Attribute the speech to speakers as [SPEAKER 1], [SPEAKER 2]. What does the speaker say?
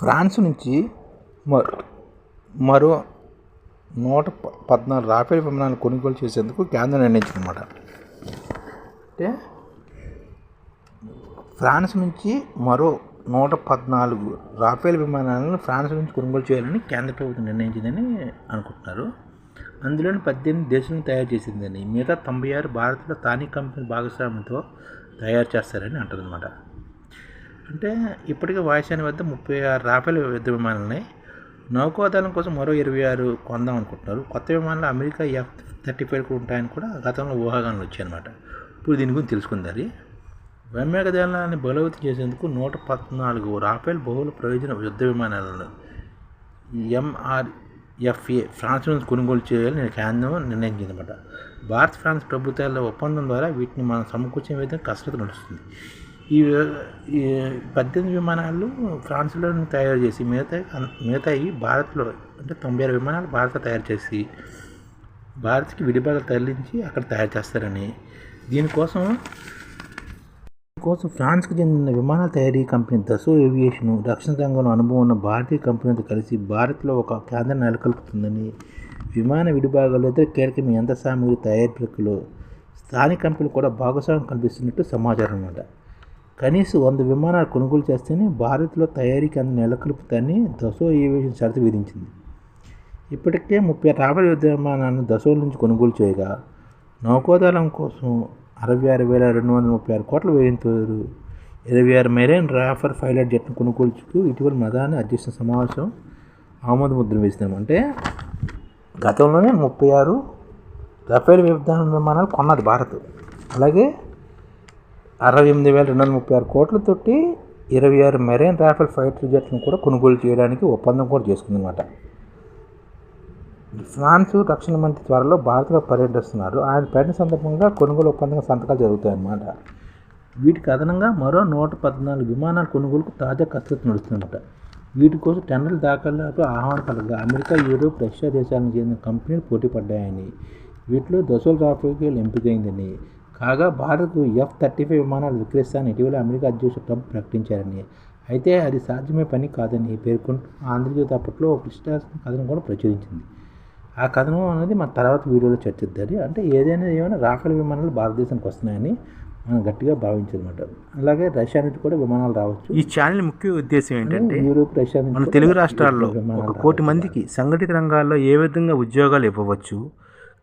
[SPEAKER 1] France నుంచి మరో మరో నూట పద్నాలుగు రాఫెల్ విమానాలు కొనుగోలు చేసేందుకు కేంద్రం నిర్ణయించిందన్నమాట. అంటే ఫ్రాన్స్ నుంచి మరో నూట పద్నాలుగు రాఫెల్ విమానాలను ఫ్రాన్స్ నుంచి కొనుగోలు చేయాలని కేంద్ర ప్రభుత్వం నిర్ణయించిందని అనుకుంటున్నారు. అందులోని పద్దెనిమిది దేశాలను తయారు చేసిందని మిగతా తొంభై ఆరు భారత్లో స్థానిక కంపెనీ భాగస్వామ్యంతో తయారు చేస్తారని అంటుందన్నమాట అంటే ఇప్పటికే వాయుసేన వద్ద ముప్పై ఆరు రాఫెల్ యుద్ధ విమానాలు ఉన్నాయి నౌకాదళం కోసం మరో ఇరవై ఆరు కొందాం అనుకుంటున్నారు. కొత్త విమానాలు అమెరికా ఎఫ్ థర్టీ ఫైవ్ కూడా ఉంటాయని కూడా గతంలో ఊహాగానాలు వచ్చాయన్నమాట. ఇప్పుడు దీని గురించి తెలుసుకుందారి. వైమానిక దళాన్ని బలోపేతం చేసేందుకు నూట పద్నాలుగు రాఫెల్ బహుళ ప్రయోజన యుద్ధ విమానాలను ఎంఆర్ఎఫ్ఏ ఫ్రాన్స్ నుంచి కొనుగోలు చేయాలని కేంద్రం నిర్ణయించిందన్నమాట. భారత్ ఫ్రాన్స్ ప్రభుత్వాల ఒప్పందం ద్వారా వీటిని మనం సమకూర్చే విధంగా కసరత్తు నడుస్తుంది. ఈ ఈ పద్దెనిమిది విమానాలు ఫ్రాన్స్లో తయారు చేసి మిగతా మిగతాయి భారత్లో అంటే తొంభై ఆరు విమానాలు భారత తయారు చేసి భారత్కి విడిభాగాలు తరలించి అక్కడ తయారు చేస్తారని. దీనికోసం దీనికోసం ఫ్రాన్స్కి చెందిన విమానాల తయారీ కంపెనీ దసో ఏవియేషన్ రక్షణ రంగంలో అనుభవం ఉన్న భారతీయ కంపెనీతో కలిసి భారత్లో ఒక కేంద్రం నెలకొల్పుతుందని విమాన విడిభాగాలు ఇతర కీలకమైన యంత్ర సామగ్రి తయారీ ప్రక్రియలో స్థానిక కంపెనీలు కూడా భాగస్వామ్యం కల్పిస్తున్నట్టు సమాచారం అన్నమాట. కనీసం వంద విమానాలు కొనుగోలు చేస్తేనే భారత్లో తయారీకి అంత నెలకొల్పుతాన్ని దసో ఏవియేషన్ షరతు విధించింది. ఇప్పటికే ముప్పై రాబడి యుద్ధ విమానాలను దశోల నుంచి కొనుగోలు చేయగా నౌకోదళం కోసం అరవై ఆరు వేల రెండు వందల ముప్పై ఆరు కోట్ల వ్యయంతో ఇరవై ఆరు మెరైన్ రాఫర్ పైలట్ జట్ను కొనుగోలు ఇటీవల మదాన్ని అధ్యక్ష సమావేశం ఆమోద ముద్ర వేసినాం. అంటే గతంలోనే ముప్పై ఆరు రఫేల్ విధాన విమానాలు కొన్నది భారత్. అలాగే అరవై ఎనిమిది వేల రెండు వందల ముప్పై ఆరు కోట్లతోటి ఇరవై ఆరు మెరైన్ రాఫెల్ ఫైటర్ జెట్లను కూడా కొనుగోలు చేయడానికి ఒప్పందం కూడా చేసుకుందన్నమాట. ఫ్రాన్స్ రక్షణ మంత్రి త్వరలో భారత్లో పర్యటిస్తున్నారు. ఆయన పర్యటన సందర్భంగా కొనుగోలు ఒప్పందంగా సంతకాలు జరుగుతాయన్నమాట. వీటికి అదనంగా మరో నూట పద్నాలుగు విమానాల కొనుగోలుకు తాజా కసరత్తు నడుస్తుందన్నమాట. వీటి కోసం టెండర్లు దాఖలకు ఆహ్వానం కలగా అమెరికా యూరోప్ రష్యా దేశాలకు చెందిన కంపెనీలు పోటీ పడ్డాయని. వీటిలో దసోల్ రాఫెల్ ఎంపికైందని. కాగా భారత్ ఎఫ్ థర్టీ ఫైవ్ విమానాలు విక్రయిస్తానని ఇటీవల అమెరికా అధ్యక్షుడు ట్రంప్ ప్రకటించారని. అయితే అది సాధ్యమే పని కాదని పేర్కొంటూ ఆంధ్రజ్యోతి అప్పట్లో ఒక విశ్లేషణ కథనం కూడా ప్రచురించింది. ఆ కథనం అనేది మన తర్వాత వీడియోలో చర్చిద్దాలి. అంటే ఏదైనా ఏమైనా రాఫెల్ విమానాలు భారతదేశానికి వస్తున్నాయని మనం గట్టిగా భావించదన్నమాట. అలాగే రష్యా నుంచి కూడా విమానాలు రావచ్చు.
[SPEAKER 2] ఈ ఛానల్ ముఖ్య ఉద్దేశం ఏంటంటే
[SPEAKER 1] యూరోప్ రష్యా
[SPEAKER 2] మన తెలుగు రాష్ట్రాల్లో ఒక కోటి మందికి సంఘటిత రంగాల్లో ఏ విధంగా ఉద్యోగాలు ఇవ్వవచ్చు